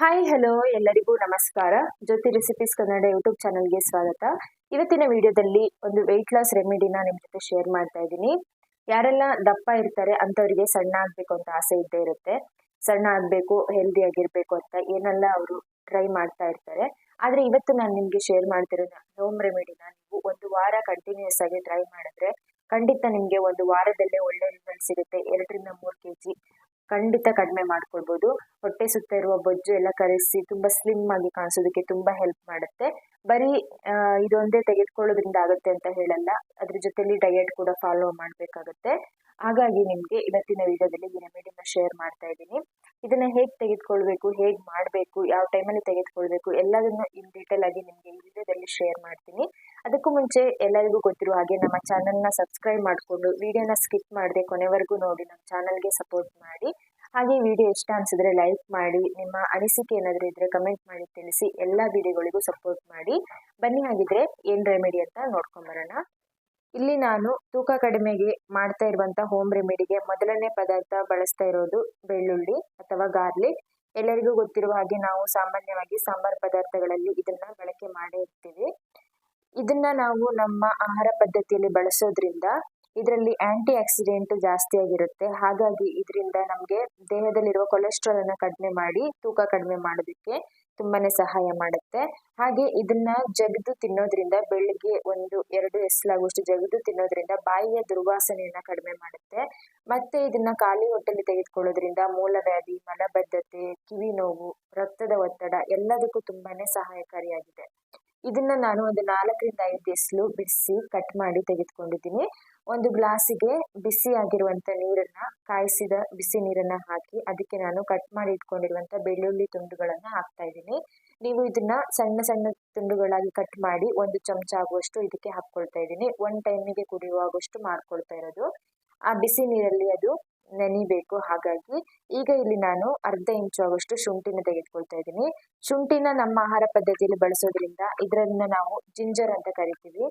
Hi hello ಎಲ್ಲರಿಗೂ ನಮಸ್ಕಾರ. ಜ್ಯೋತಿ recipes Kannada YouTube ಚಾನಲ್ಗೆ ಸ್ವಾಗತ. ಇವತ್ತಿನ ವಿಡಿಯೋದಲ್ಲಿ ಒಂದು ವೆಯ್ಟ್ ಲಾಸ್ ರೆಮಿಡಿನ ನಿಮ್ಮ ಜೊತೆ ಶೇರ್ ಮಾಡ್ತಾ ಇದ್ದೀನಿ. ಯಾರೆಲ್ಲ ದಪ್ಪ ಇರ್ತಾರೆ ಅಂಥವರಿಗೆ ಸಣ್ಣ ಆಗಬೇಕು ಅಂತ ಆಸೆ ಇದ್ದೇ ಇರುತ್ತೆ. ಸಣ್ಣ ಆಗಬೇಕು ಹೆಲ್ದಿ ಆಗಿರಬೇಕು ಅಂತ ಏನೆಲ್ಲ ಅವರು ಟ್ರೈ ಮಾಡ್ತಾ ಇರ್ತಾರೆ. ಆದರೆ ಇವತ್ತು ನಾನು ನಿಮಗೆ ಶೇರ್ ಮಾಡ್ತಿರೋ ಹೋಮ್ ರೆಮಿಡಿನ ನೀವು ಒಂದು ವಾರ ಕಂಟಿನ್ಯೂಸ್ ಆಗಿ ಟ್ರೈ ಮಾಡಿದ್ರೆ ಖಂಡಿತ ನಿಮಗೆ ಒಂದು ವಾರದಲ್ಲೇ ಒಳ್ಳೆ ರಿಸಲ್ಟ್ ಸಿಗುತ್ತೆ. ಎರಡರಿಂದ ಮೂರು ಕೆ ಜಿ ಖಂಡಿತ ಕಡಿಮೆ ಮಾಡ್ಕೊಳ್ಬೋದು. ಹೊಟ್ಟೆ ಸುತ್ತ ಇರುವ ಬೊಜ್ಜು ಎಲ್ಲ ಕರೆಸಿ ತುಂಬ ಸ್ಲಿಮ್ ಆಗಿ ಕಾಣಿಸೋದಕ್ಕೆ ತುಂಬ ಹೆಲ್ಪ್ ಮಾಡುತ್ತೆ. ಬರೀ ಇದೊಂದೇ ತೆಗೆದುಕೊಳ್ಳೋದ್ರಿಂದ ಆಗುತ್ತೆ ಅಂತ ಹೇಳಲ್ಲ. ಅದ್ರ ಜೊತೆಲಿ ಡಯಟ್ ಕೂಡ ಫಾಲೋ ಮಾಡಬೇಕಾಗುತ್ತೆ. ಹಾಗಾಗಿ ನಿಮಗೆ ಇವತ್ತಿನ ವಿಡಿಯೋದಲ್ಲಿ ಈ ರೆಮಿಡಿನ ಶೇರ್ ಮಾಡ್ತಾ ಇದ್ದೀನಿ. ಇದನ್ನ ಹೇಗೆ ತೆಗೆದುಕೊಳ್ಬೇಕು, ಹೇಗೆ ಮಾಡಬೇಕು, ಯಾವ ಟೈಮಲ್ಲಿ ತೆಗೆದುಕೊಳ್ಬೇಕು ಎಲ್ಲದನ್ನು ಇನ್ ಡೀಟೇಲ್ ಆಗಿ ನಿಮಗೆ ಈ ವಿಡಿಯೋದಲ್ಲಿ ಶೇರ್ ಮಾಡ್ತೀನಿ. ಅದಕ್ಕೂ ಮುಂಚೆ ಎಲ್ಲರಿಗೂ ಗೊತ್ತಿರುವ ಹಾಗೆ ನಮ್ಮ ಚಾನಲ್ನ ಸಬ್ಸ್ಕ್ರೈಬ್ ಮಾಡಿಕೊಂಡು ವಿಡಿಯೋನ ಸ್ಕಿಪ್ ಮಾಡದೆ ಕೊನೆವರೆಗೂ ನೋಡಿ ನಮ್ಮ ಚಾನಲ್ಗೆ ಸಪೋರ್ಟ್ ಮಾಡಿ. ಹಾಗೆ ವಿಡಿಯೋ ಇಷ್ಟ ಅನಿಸಿದ್ರೆ ಲೈಕ್ ಮಾಡಿ, ನಿಮ್ಮ ಅನಿಸಿಕೆ ಏನಾದರೂ ಇದ್ರೆ ಕಮೆಂಟ್ ಮಾಡಿ ತಿಳಿಸಿ ಎಲ್ಲ ವಿಡಿಯೋಗಳಿಗೂ ಸಪೋರ್ಟ್ ಮಾಡಿ. ಬನ್ನಿ ಹಾಗಿದ್ರೆ ಏನು ರೆಮಿಡಿ ಅಂತ ನೋಡ್ಕೊಂಬರೋಣ ಇಲ್ಲಿ ನಾನು ತೂಕ ಕಡಿಮೆಗೆ ಮಾಡ್ತಾ ಇರುವಂಥ ಹೋಮ್ ರೆಮಿಡಿಗೆ ಮೊದಲನೇ ಪದಾರ್ಥ ಬಳಸ್ತಾ ಇರೋದು ಬೆಳ್ಳುಳ್ಳಿ ಅಥವಾ ಗಾರ್ಲಿಕ್ ಎಲ್ಲರಿಗೂ ಗೊತ್ತಿರುವ ಹಾಗೆ ನಾವು ಸಾಮಾನ್ಯವಾಗಿ ಸಾಂಬಾರ್ ಪದಾರ್ಥಗಳಲ್ಲಿ ಇದನ್ನ ಬಳಕೆ ಮಾಡೇ ಇರ್ತೀವಿ. ಇದನ್ನ ನಾವು ನಮ್ಮ ಆಹಾರ ಪದ್ಧತಿಯಲ್ಲಿ ಬಳಸೋದ್ರಿಂದ ಇದರಲ್ಲಿ ಆಂಟಿ ಆಕ್ಸಿಡೆಂಟ್ ಜಾಸ್ತಿ ಆಗಿರುತ್ತೆ. ಹಾಗಾಗಿ ಇದರಿಂದ ನಮಗೆ ದೇಹದಲ್ಲಿರುವ ಕೊಲೆಸ್ಟ್ರಾಲ್ ಅನ್ನ ಕಡಿಮೆ ಮಾಡಿ, ತೂಕ ಕಡಿಮೆ ಮಾಡೋದಕ್ಕೆ ತುಂಬಾನೇ ಸಹಾಯ ಮಾಡುತ್ತೆ. ಹಾಗೆ ಇದನ್ನ ಜಗದು ತಿನ್ನೋದ್ರಿಂದ ಬೆಳಿಗ್ಗೆ ಒಂದು, ಎರಡು ಎಸ್ಲಾಗುವಷ್ಟು ಜಗದು ತಿನ್ನೋದ್ರಿಂದ ಬಾಯಿಯ ದುರ್ವಾಸನೆಯನ್ನ ಕಡಿಮೆ ಮಾಡುತ್ತೆ. ಮತ್ತೆ ಇದನ್ನ ಖಾಲಿ ಹೊಟ್ಟೆಲಿ ತೆಗೆದುಕೊಳ್ಳೋದ್ರಿಂದ ಮೂಲವ್ಯಾಧಿ, ಮಲಬದ್ಧತೆ, ಕಿವಿ ನೋವು, ರಕ್ತದ ಒತ್ತಡ ಎಲ್ಲದಕ್ಕೂ ತುಂಬಾನೇ ಸಹಾಯಕಾರಿಯಾಗಿದೆ. ಇದನ್ನ ನಾನು ಒಂದು ನಾಲ್ಕರಿಂದ ಐದು ಎಸ್ಲು ಬಿಡಿಸಿ ಕಟ್ ಮಾಡಿ ತೆಗೆದುಕೊಂಡಿದ್ದೀನಿ. ಒಂದು ಗ್ಲಾಸಿಗೆ ಬಿಸಿ ಆಗಿರುವಂತ ನೀರನ್ನ, ಕಾಯಿಸಿದ ಬಿಸಿ ನೀರನ್ನ ಹಾಕಿ ಅದಕ್ಕೆ ನಾನು ಕಟ್ ಮಾಡಿ ಇಟ್ಕೊಂಡಿರುವಂತ ಬೆಳ್ಳುಳ್ಳಿ ತುಂಡುಗಳನ್ನ ಹಾಕ್ತಾ ಇದ್ದೀನಿ. ನೀವು ಇದನ್ನ ಸಣ್ಣ ಸಣ್ಣ ತುಂಡುಗಳಾಗಿ ಕಟ್ ಮಾಡಿ ಒಂದು ಚಮಚ ಆಗುವಷ್ಟು ಇದಕ್ಕೆ ಹಾಕ್ಕೊಳ್ತಾ ಇದ್ದೀನಿ. ಒನ್ ಟೈಮಿಗೆ ಕುಡಿಯುವಾಗುವಷ್ಟು ಮಾಡ್ಕೊಳ್ತಾ ಇರೋದು. ಆ ಬಿಸಿ ನೀರಲ್ಲಿ ಅದು ನೆನಿಬೇಕು. ಹಾಗಾಗಿ ಈಗ ಇಲ್ಲಿ ನಾನು ಅರ್ಧ ಇಂಚು ಆಗುವಷ್ಟು ಶುಂಠಿನ ತೆಗೆದುಕೊಳ್ತಾ ಇದ್ದೀನಿ. ಶುಂಠಿನ ನಮ್ಮ ಆಹಾರ ಪದ್ಧತಿಯಲ್ಲಿ ಬಳಸೋದ್ರಿಂದ ಇದರನ್ನ ನಾವು ಜಿಂಜರ್ ಅಂತ ಕರಿತೀವಿ.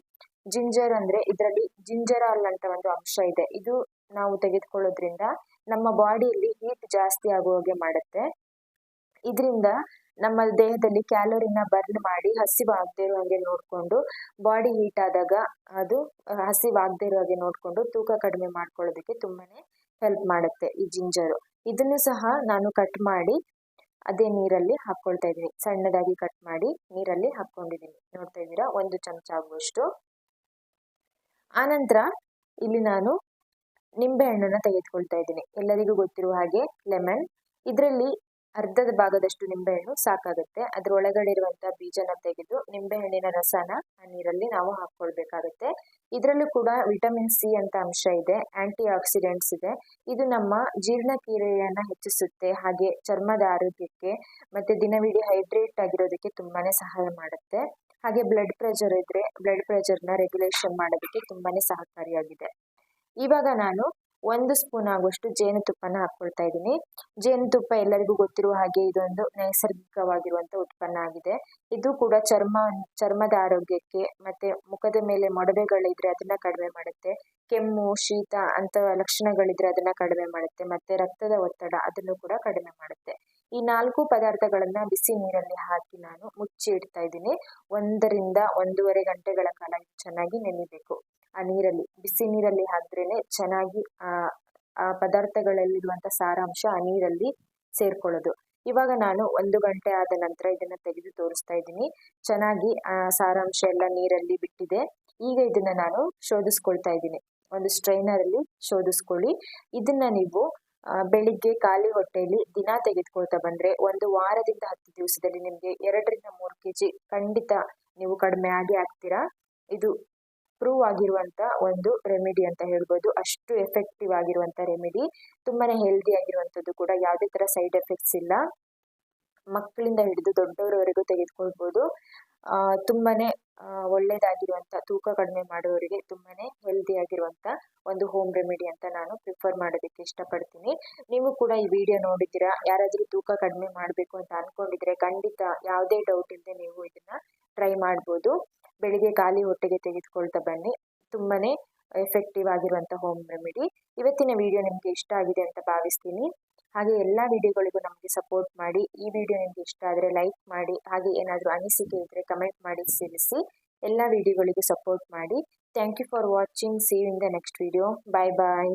ಜಿಂಜರ್ ಅಂದ್ರೆ ಇದರಲ್ಲಿ ಜಿಂಜರಾಲ್ ಅಂತ ಒಂದು ಅಂಶ ಇದೆ. ಇದು ನಾವು ತೆಗೆದುಕೊಳ್ಳೋದ್ರಿಂದ ನಮ್ಮ ಬಾಡಿಯಲ್ಲಿ ಹೀಟ್ ಜಾಸ್ತಿ ಆಗುವಾಗೆ ಮಾಡುತ್ತೆ. ಇದರಿಂದ ನಮ್ಮ ದೇಹದಲ್ಲಿ ಕ್ಯಾಲೋರಿನ ಬರ್ನ್ ಮಾಡಿ ಹಸಿವಾಗದೇ ಇರೋ ಹಾಗೆ ನೋಡಿಕೊಂಡು ಬಾಡಿ ಹೀಟ್ ಆದಾಗ ಅದು ಹಸಿವಾಗದೇ ಇರೋ ಹಾಗೆ ನೋಡಿಕೊಂಡು ತೂಕ ಕಡಿಮೆ ಮಾಡ್ಕೊಳ್ಳೋದಕ್ಕೆ ತುಂಬಾನೇ ಹೆಲ್ಪ್ ಮಾಡುತ್ತೆ ಈ ಜಿಂಜರು ಇದನ್ನು ಸಹ ನಾನು ಕಟ್ ಮಾಡಿ, ಅದೇ ನೀರಲ್ಲಿ ಹಾಕ್ಕೊಳ್ತಾ ಇದ್ದೀನಿ. ಸಣ್ಣದಾಗಿ ಕಟ್ ಮಾಡಿ ನೀರಲ್ಲಿ ಹಾಕ್ಕೊಂಡಿದ್ದೀನಿ. ನೋಡ್ತಾ ಇದ್ದೀರಾ? ಒಂದು ಚಮಚ ಆಗುವಷ್ಟು. ಆನಂತರ ಇಲ್ಲಿ ನಾನು ನಿಂಬೆ ಹಣ್ಣನ್ನ ತೆಗೆದುಕೊಳ್ತಾ ಇದ್ದೀನಿ. ಎಲ್ಲರಿಗೂ ಗೊತ್ತಿರುವ ಹಾಗೆ ಲೆಮನ್ ಇದರಲ್ಲಿ ಅರ್ಧದ ಭಾಗದಷ್ಟು ನಿಂಬೆಹಣ್ಣು ಸಾಕಾಗುತ್ತೆ. ಅದ್ರ ಒಳಗಡೆ ಇರುವಂತಹ ಬೀಜನ ತೆಗೆದು ನಿಂಬೆಹಣ್ಣಿನ ರಸನ ಆ ನೀರಲ್ಲಿ ನಾವು ಹಾಕೊಳ್ಬೇಕಾಗುತ್ತೆ ಇದರಲ್ಲೂ ಕೂಡ ವಿಟಮಿನ್ ಸಿ ಅಂತ ಅಂಶ ಇದೆ ಆಂಟಿ ಆಕ್ಸಿಡೆಂಟ್ಸ್ ಇದೆ. ಇದು ನಮ್ಮ ಜೀರ್ಣಕ್ರಿಯೆಯನ್ನ ಹೆಚ್ಚಿಸುತ್ತೆ, ಹಾಗೆ ಚರ್ಮದ ಆರೋಗ್ಯಕ್ಕೆ ಮತ್ತೆ ದಿನವಿಡೀ ಹೈಡ್ರೇಟ್ ಆಗಿರೋದಕ್ಕೆ ತುಂಬಾನೇ ಸಹಾಯ ಮಾಡುತ್ತೆ. ಹಾಗೆ ಬ್ಲಡ್ ಪ್ರೆಷರ್ ಇದ್ರೆ ಬ್ಲಡ್ ಪ್ರೆಷರ್ನ ರೆಗ್ಯುಲೇಷನ್ ಮಾಡೋದಕ್ಕೆ ತುಂಬಾನೇ ಸಹಕಾರಿಯಾಗಿದೆ. ಇವಾಗ ನಾನು ಒಂದು ಸ್ಪೂನ್ ಆಗುವಷ್ಟು ಜೇನುತುಪ್ಪನ ಹಾಕ್ಕೊಳ್ತಾ ಇದ್ದೀನಿ. ಜೇನುತುಪ್ಪ ಎಲ್ಲರಿಗೂ ಗೊತ್ತಿರುವ ಹಾಗೆ ಇದೊಂದು ನೈಸರ್ಗಿಕವಾಗಿರುವಂತ ಉತ್ಪನ್ನ ಆಗಿದೆ. ಇದು ಕೂಡ ಚರ್ಮ, ಚರ್ಮದ ಆರೋಗ್ಯಕ್ಕೆ ಮತ್ತೆ ಮುಖದ ಮೇಲೆ ಮೊಡವೆಗಳಿದ್ರೆ ಅದನ್ನ ಕಡಿಮೆ ಮಾಡುತ್ತೆ. ಕೆಮ್ಮು, ಶೀತ ಅಂತ ಲಕ್ಷಣಗಳಿದ್ರೆ ಅದನ್ನ ಕಡಿಮೆ ಮಾಡುತ್ತೆ. ಮತ್ತೆ ರಕ್ತದ ಒತ್ತಡ ಅದನ್ನು ಕೂಡ ಕಡಿಮೆ ಮಾಡುತ್ತೆ. ಈ ನಾಲ್ಕು ಪದಾರ್ಥಗಳನ್ನ ಬಿಸಿ ನೀರಲ್ಲಿ ಹಾಕಿ ನಾನು ಮುಚ್ಚಿ ಇಡ್ತಾ ಇದ್ದೀನಿ. ಒಂದರಿಂದ ಒಂದೂವರೆ ಗಂಟೆಗಳ ಕಾಲ ಚೆನ್ನಾಗಿ ನೆನಿಬೇಕು. ಆ ನೀರಲ್ಲಿ, ಬಿಸಿ ನೀರಲ್ಲಿ ಹಾಕಿದ್ರೇನೆ ಚೆನ್ನಾಗಿ ಆ ಆ ಪದಾರ್ಥಗಳಲ್ಲಿರುವಂತ ಸಾರಾಂಶ ಆ ನೀರಲ್ಲಿ ಸೇರ್ಕೊಳ್ಳೋದು. ಇವಾಗ ನಾನು ಒಂದು ಗಂಟೆ ಆದ ನಂತರ ಇದನ್ನ ತೆಗೆದು ತೋರಿಸ್ತಾ ಇದ್ದೀನಿ. ಚೆನ್ನಾಗಿ ಆ ಸಾರಾಂಶ ಎಲ್ಲ ನೀರಲ್ಲಿ ಬಿಟ್ಟಿದೆ. ಈಗ ಇದನ್ನ ನಾನು ಶೋಧಿಸ್ಕೊಳ್ತಾ ಇದ್ದೀನಿ. ಒಂದು ಸ್ಟ್ರೈನರ್ ಅಲ್ಲಿ ಶೋಧಿಸ್ಕೊಳ್ಳಿ. ಇದನ್ನ ನೀವು ಬೆಳಿಗ್ಗೆ ಖಾಲಿ ಹೊಟ್ಟೆಯಲ್ಲಿ ದಿನ ತೆಗೆದುಕೊಳ್ತಾ ಬಂದ್ರೆ ಒಂದು ವಾರದಿಂದ ಹತ್ತು ದಿವಸದಲ್ಲಿ ನಿಮಗೆ ಎರಡರಿಂದ ಮೂರು ಕೆಜಿ ಖಂಡಿತ ನೀವು ಕಡಿಮೆ ಆಗಿ ಆಗ್ತೀರಾ ಇದು ಪ್ರೂವ್ ಆಗಿರುವಂತ ಒಂದು ರೆಮಿಡಿ ಅಂತ ಹೇಳ್ಬೋದು. ಅಷ್ಟು ಎಫೆಕ್ಟಿವ್ ಆಗಿರುವಂತ ರೆಮಿಡಿ ತುಂಬಾನೇ ಹೆಲ್ದಿ ಆಗಿರುವಂತದ್ದು ಕೂಡ. ಯಾವುದೇ ತರ ಸೈಡ್ ಎಫೆಕ್ಟ್ಸ್ ಇಲ್ಲ. ಮಕ್ಕಳಿಂದ ಹಿಡಿದು ದೊಡ್ಡವರವರೆಗೂ ತೆಗೆದುಕೊಳ್ಬೋದು. ತುಂಬಾ ಒಳ್ಳೇದಾಗಿರುವಂತ, ತೂಕ ಕಡಿಮೆ ಮಾಡುವವರಿಗೆ ತುಂಬಾನೇ ಹೆಲ್ದಿ ಆಗಿರುವಂತ ಒಂದು ಹೋಮ್ ರೆಮಿಡಿ ಅಂತ ನಾನು ಪ್ರಿಫರ್ ಮಾಡೋದಕ್ಕೆ ಇಷ್ಟಪಡ್ತೀನಿ. ನೀವು ಕೂಡ ಈ ವಿಡಿಯೋ ನೋಡಿದ್ದೀರಾ? ಯಾರಾದರೂ ತೂಕ ಕಡಿಮೆ ಮಾಡಬೇಕು ಅಂತ ಅನ್ಕೊಂಡಿದ್ರೆ ಖಂಡಿತ ಯಾವುದೇ ಡೌಟ್ ಇಲ್ಲದೆ ನೀವು ಇದನ್ನ ಟ್ರೈ ಮಾಡ್ಬೋದು. ಬೆಳಿಗ್ಗೆ ಖಾಲಿ ಹೊಟ್ಟೆಗೆ ತೆಗೆದುಕೊಳ್ತಾ ಬನ್ನಿ. ತುಂಬಾ ಎಫೆಕ್ಟಿವ್ ಆಗಿರುವಂಥ ಹೋಮ್ ರೆಮಿಡಿ ಇವತ್ತಿನ ವಿಡಿಯೋ ನಿಮಗೆ ಇಷ್ಟ ಆಗಿದೆ ಅಂತ ಭಾವಿಸ್ತೀನಿ. ಹಾಗೆ ಎಲ್ಲ ವಿಡಿಯೋಗಳಿಗೂ ನಮಗೆ ಸಪೋರ್ಟ್ ಮಾಡಿ. ಈ ವಿಡಿಯೋ ನಿಮಗೆ ಇಷ್ಟ ಆದರೆ ಲೈಕ್ ಮಾಡಿ. ಹಾಗೆ ಏನಾದರೂ ಅನಿಸಿಕೆ ಇದ್ದರೆ ಕಮೆಂಟ್ ಮಾಡಿ, ತಿಳಿಸಿ. ಎಲ್ಲ ವಿಡಿಯೋಗಳಿಗೂ ಸಪೋರ್ಟ್ ಮಾಡಿ. Thank you for watching see in the next video bye bye